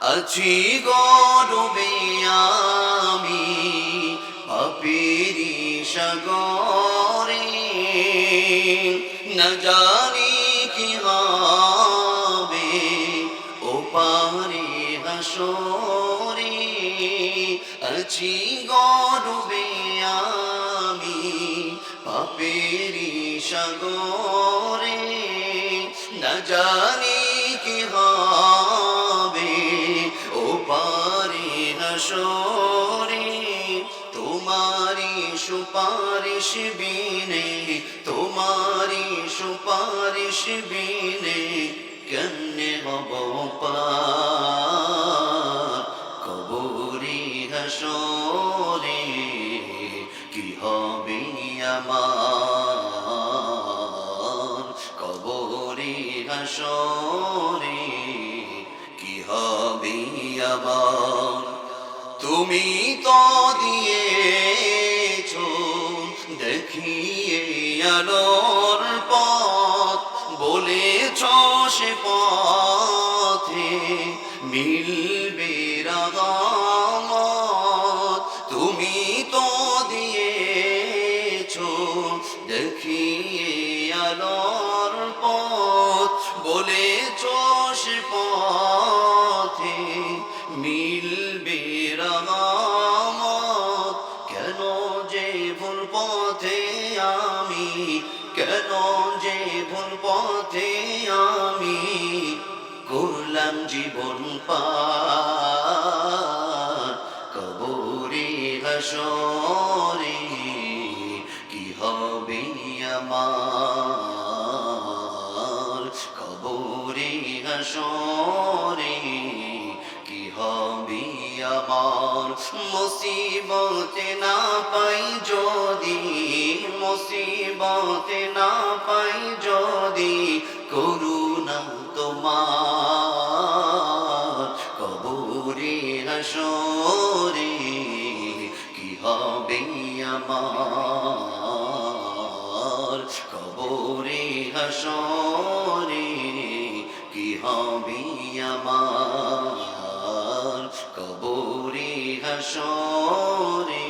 আছি গরবে আমি, পাপিরি সাগরে। না জানি কি হবে ও পারে হাসরে আছি গরবে আমি, পাপেরি সাগরে। না জানি কি হবে সুপারিশ বিনে তোমারি সুপারিশ বিনে, কেমনে হব কবরি হাসরে, কি হবে আমার? কবরি হাসরে, কি হবে আমার? তুমি তো দিয়েছ আলোর পথ, বলেছ সে পথে মিলবে রাগামত। তুমি তো দিয়েছ দেখিয়ে আলোর পথ, বলেছ সে পথে মিলবে রাগামত। যে ভুল পথে আমি করলাম জীবন পার। কবরে কি হবে আমার? কবরে হাসরে আমার মুসিবতে না পাই যদি, মুসিবতে না পাই যদি করুণা তোমার কবরে হাসরে কি হবে আমার কবরে হাসরে কি হবে আমার? হাসরে